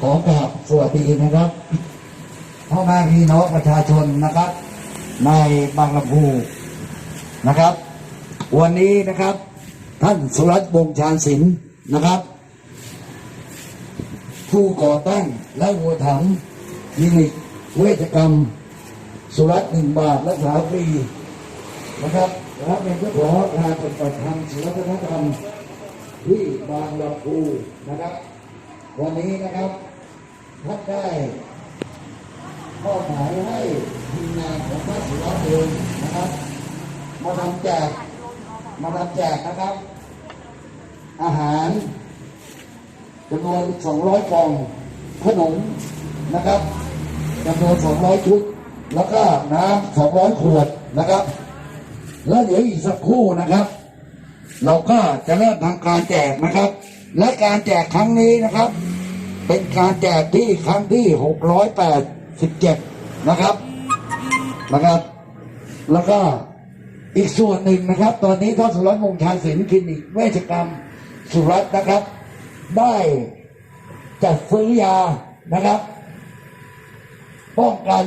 ขอกราบสวัสดีนะครับพ่อแม่พี่น้องประชาชนนะครับ ในบางลำพูนะครับ วันนี้นะครับ ท่านสุรัตน์วงชาญศิลป์นะครับ ผู้ก่อตั้งและหัวถังคลินิกเวชกรรม สุรัตน์หนึ่งบาทรักษาฟรีนะครับและเป็นเจ้าของงานปฏิบัติธรรมศิลปธรรมที่บางลำพูนะครับ วันนี้นะครับ ท่านได้มอบหมายให้ทีมงานของพระศิลป์เองนะครับ มาทำแจก มาทำแจกนะครับ อาหารจำนวน 200กล่องขนมนะครับจำนวน 200 ชุด แล้วก็น้ำ200 ขวดนะครับ แล้วเดี๋ยวอีกสักครู่นะครับ เราก็จะเริ่มทำการแจกนะครับ และการแจกครั้งนี้นะครับ เป็นการแจกที่ครั้งที่ 687 นะครับนะครับ แล้วก็อีกส่วนหนึ่งนะครับ ตอนนี้ท่านสุรัตน์มงชาศิลป์คลินิกเวชกรรมสุรัตน์นะครับ ได้จัดซื้อยานะครับ ป้องกัน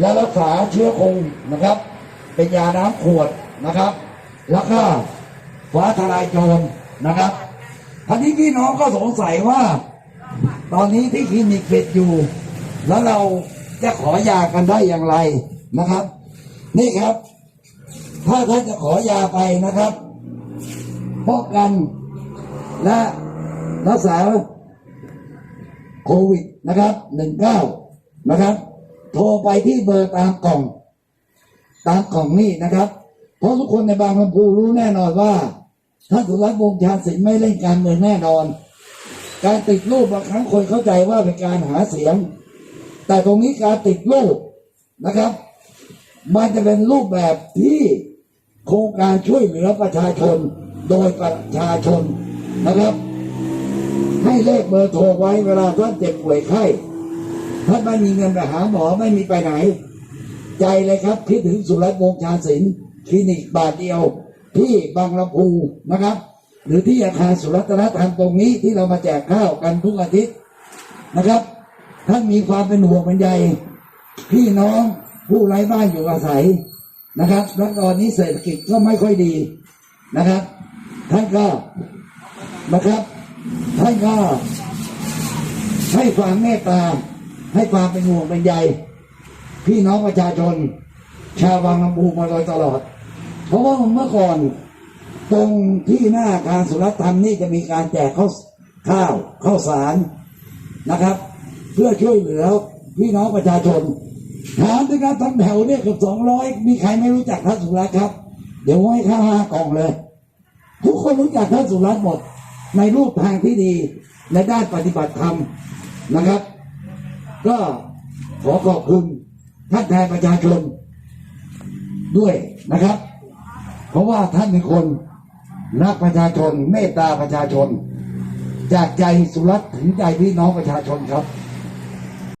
และรักษาเชื้อควิดนะครับ เป็นยาน้ำขวดนะครับ แล้วก็ฟ้าทลายโจรนะครับทีนี้พี่น้องก็สงสัยว่า ตอนนี้ที่คลินิกปิดอยู่ แล้วเราจะขอยากันได้อย่างไรนะครับ นี่ครับ ถ้าท่านจะขอยาไปนะครับป้องกันและรักษาโควิดนะครับหนึ่งเก้านะครับ โทรไปที่เบอร์ตามกล่อง ตามกล่องนี่นะครับ เพราะทุกคนในบางลำพูรู้แน่นอนว่าท่านสุรัตน์วงชาญศิลป์ไม่เล่นการเมืองแน่นอน การติดรูปบางครั้งคนเข้าใจว่าเป็นการหาเสียง แต่ตรงนี้การติดรูปนะครับ มันจะเป็นรูปแบบที่โครงการช่วยเหลือประชาชนโดยประชาชนนะครับ ให้เลขเบอร์โทรไว้เวลาท่านเจ็บป่วยไข้ท่านไม่มีเงินไปหาหมอไม่มีไปไหน ใจเลยครับคิดถึงสุรัตน์วงชาญศิลป์คลินิกบาทเดียวที่บางลำพูนะครับ หรือที่อาคารสุรัตนธรรมตรงนี้ที่เรามาแจกข้าวกันทุกอาทิตย์นะครับท่านมีความเป็นห่วงเป็นใยพี่น้องผู้ไร้บ้านอยู่อาศัยนะครับและตอนนี้เศรษฐกิจก็ไม่ค่อยดีนะครับ ท่านก็นะครับ ท่านก็ให้ความเมตตาให้ความเป็นห่วงเป็นใยพี่น้องประชาชน ชาวบางลำพูมาโดยตลอด เพราะว่าเมื่อก่อน ตรงที่หน้าการสุรธรรมนี่จะมีการแจกข้าวข้าวข้าวสารนะครับ เพื่อช่วยเหลือพี่น้องประชาชนถามด้วยกันทั้งแถวเนี่ยเกือบสองร้อยมีใครไม่รู้จักท่านสุรัตน์ครับ เดี๋ยวให้ข้าวห้ากล่องเลย ทุกคนรู้จักท่านสุรัตน์หมด ในรูปทางที่ดีในด้านปฏิบัติธรรมนะครับ ก็ขอขอบคุณท่านแทนประชาชนด้วยนะครับ เพราะว่าท่านเป็นคน รักประชาชน เมตตาประชาชน จากใจสุรัตน์ถึงใจพี่น้องประชาชนครับ